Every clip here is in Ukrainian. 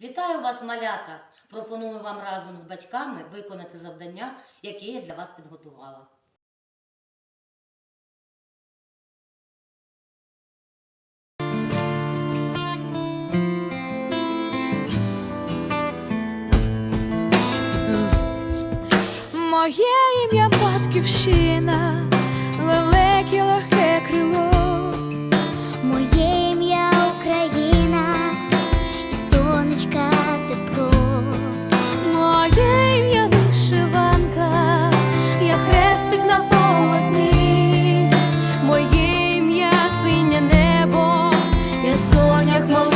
Вітаю вас, малята! Пропоную вам разом з батьками виконати завдання, яке я для вас підготувала. Моє ім'я сонях малий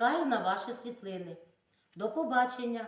Чекаю на ваші світлини. До побачення!